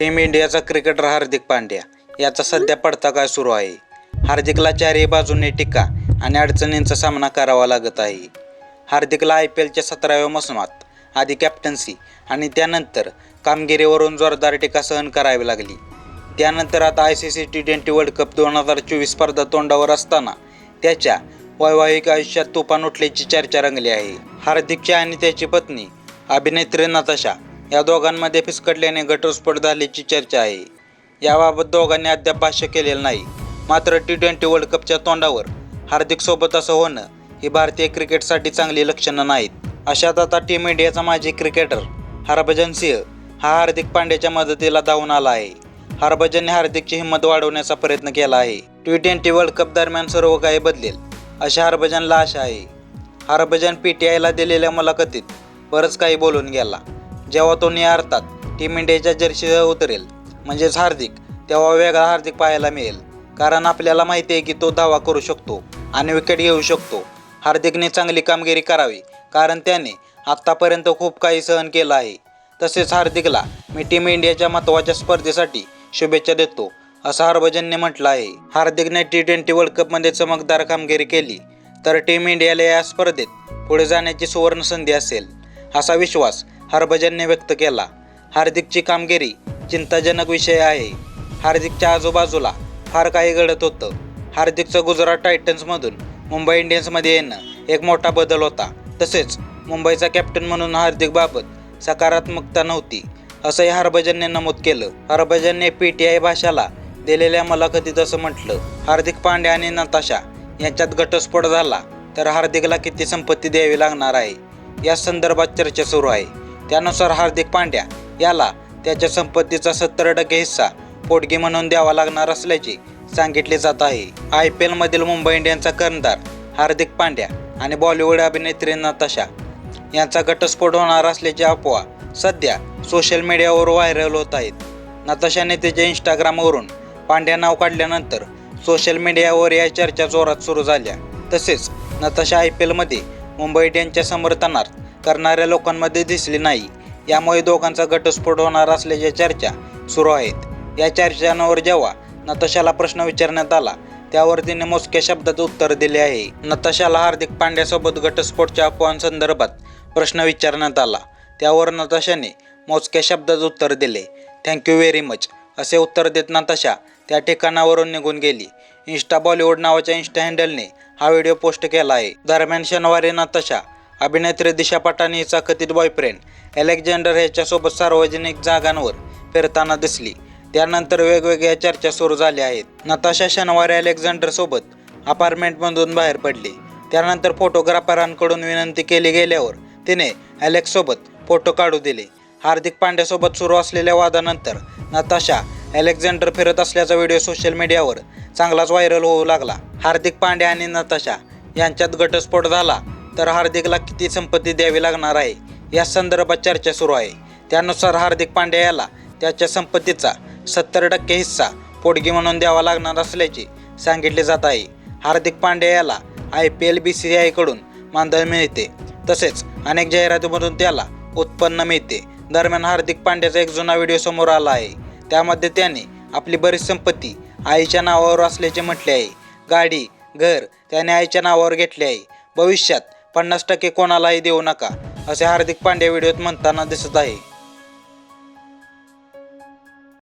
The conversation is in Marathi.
टीम इंडियाचा क्रिकेटर हार्दिक पांड्या. याचा सध्या पडता काय सुरू आहे? हार्दिकला चारही बाजूंनी टीका आणि अडचणींचा सामना करावा लागत आहे. हार्दिकला आय पी एलच्या सतराव्या मोसमात आधी कॅप्टन्सी आणि त्यानंतर कामगिरीवरून जोरदार टीका सहन करावी लागली. त्यानंतर आता I C C T twenty world cup दोन हजार चोवीस स्पर्धा तोंडावर असताना त्याच्या वैवाहिक आयुष्यात तुफान उठल्याची चर्चा रंगली आहे. हार्दिकची आणि त्याची पत्नी अभिनेत्री नताशा या दोघांमध्ये फिसकटल्याने घटस्फोट झाल्याची चर्चा आहे. याबाबत दोघांनी अद्याप भाष्य केलेलं नाही. मात्र टी ट्वेंटी वर्ल्ड कपच्या तोंडावर हार्दिक सोबत असं होणं ही भारतीय क्रिकेटसाठी चांगली लक्षणं नाहीत. अशात आता टीम इंडियाचा माजी क्रिकेटर हरभजन सिंह हा हार्दिक पांड्याच्या मदतीला धावून आला आहे. हरभजनने हार्दिकची हिंमत वाढवण्याचा प्रयत्न केला आहे. टी ट्वेंटी वर्ल्ड कप दरम्यान सर्व काही बदलेल अशा हरभजनला आशा आहे. हरभजन पी टी आयला दिलेल्या मुलाखतीत बरंच काही बोलून गेला. जेव्हा तो निहारतात टीम इंडियाच्या जर्सीवर उतरेल म्हणजेच हार्दिक तेव्हा वेगळा हार्दिक पाहायला मिळेल. कारण आपल्याला माहिती आहे की तो धावा करू शकतो आणि विकेट घेऊ शकतो. हार्दिकने चांगली कामगिरी करावी कारण त्याने आत्तापर्यंत खूप काही सहन केलं आहे. तसेच हार्दिकला मी टीम इंडियाच्या महत्त्वाच्या स्पर्धेसाठी शुभेच्छा देतो असं हरभजनने म्हटलं आहे. हार्दिकने टी ट्वेंटी वर्ल्ड कपमध्ये चमकदार कामगिरी केली तर टीम इंडियाला या स्पर्धेत पुढे जाण्याची सुवर्ण संधी असेल असा विश्वास हरभजनने व्यक्त केला हार्दिकची कामगिरी चिंताजनक विषय आहे. हार्दिकच्या आजूबाजूला फार काही घडत होतं. हार्दिकचं गुजरात टायटन्समधून मुंबई इंडियन्समध्ये येणं एक मोठा बदल होता. तसेच मुंबईचा कॅप्टन म्हणून हार्दिकबाबत सकारात्मकता नव्हती. असंही हरभजनने नमूद केलं. हरभजनने पी टी आय भाषाला दिलेल्या मुलाखतीत असं म्हटलं हार्दिक पांड्या आणि नताशा यांच्यात घटस्फोट झाला तर हार्दिकला किती संपत्ती द्यावी लागणार आहे? या संदर्भात चर्चा सुरू आहे. त्यानुसार हार्दिक पांड्या याला त्याच्या संपत्तीचा सत्तर टक्के हिस्सा पोटगी म्हणून द्यावा लागणार असल्याचे सांगितले जात आहे. आय पी एलमधील मुंबई इंडियन्सचा कर्णधार हार्दिक पांड्या आणि बॉलिवूड अभिनेत्री नताशा यांचा घटस्फोट होणार असल्याची अफवा सध्या सोशल मीडियावर व्हायरल होत आहेत. नताशाने त्याच्या इंस्टाग्रामवरून पांड्या नाव काढल्यानंतर सोशल मीडियावर या चर्चा जोरात सुरू झाल्या. तसेच नताशा आय पी एलमध्ये मुंबई इंडियन्सच्या समर्थनार्थ करणाऱ्या लोकांमध्ये दिसली नाही. यामुळे दोघांचा घटस्फोट होणार असल्याच्या चर्चा सुरू आहेत. या चर्चांवर जेव्हा नताशाला प्रश्न विचारण्यात आला त्यावर तिने मोजक्या शब्दात उत्तर दिले आहे. नताशाला हार्दिक पांड्यासोबत घटस्फोटच्या अफवांसंदर्भात प्रश्न विचारण्यात आला. त्यावर नताशाने मोजक्या शब्दात उत्तर दिले. थँक्यू व्हेरी मच असे उत्तर देत नताशा त्या ठिकाणावरून निघून गेली. इन्स्टा बॉलिवूड नावाच्या इन्स्टा हँडलने हा व्हिडिओ पोस्ट केला आहे. दरम्यान शनिवारी नताशा अभिनेत्री दिशा पटानी हिचा कथित बॉयफ्रेंड अलेक्झांडर ह्याच्यासोबत सार्वजनिक जागांवर फिरताना दिसली. त्यानंतर वेगवेगळ्या चर्चा सुरू झाल्या आहेत. नताशा शनिवारी अलेक्झांडर सोबत अपार्टमेंटमधून बाहेर पडली. त्यानंतर फोटोग्राफरांकडून विनंती केली गेल्यावर तिने अलेक्ससोबत फोटो काढू दिले. हार्दिक पांड्यासोबत सुरू असलेल्या वादानंतर नताशा अलेक्झांडर फिरत असल्याचा व्हिडिओ सोशल मीडियावर चांगलाच व्हायरल होऊ लागला. हार्दिक पांड्या आणि नताशा यांच्यात घटस्फोट झाला. तर हार्दिकला किती संपत्ती द्यावी लागणार आहे? या संदर्भात चर्चा सुरू आहे. त्यानुसार हार्दिक पांड्या याला त्याच्या संपत्तीचा सत्तर टक्के हिस्सा पोटगी म्हणून द्यावा लागणार असल्याचे सांगितले जात आहे. हार्दिक पांड्या याला I P L B C आयकडून मानधन मिळते. तसेच अनेक जाहिरातीमधून त्याला उत्पन्न मिळते. दरम्यान हार्दिक पांड्याचा एक जुना व्हिडिओ समोर आला आहे. त्यामध्ये त्याने आपली बरीच संपत्ती आईच्या नावावर असल्याचे म्हटले आहे. गाडी घर त्याने आईच्या नावावर घेतले आहे. भविष्यात पन्नास टक्के कोणालाही देऊ नका असे हार्दिक पांड्या व्हिडिओत म्हणताना दिसत आहे.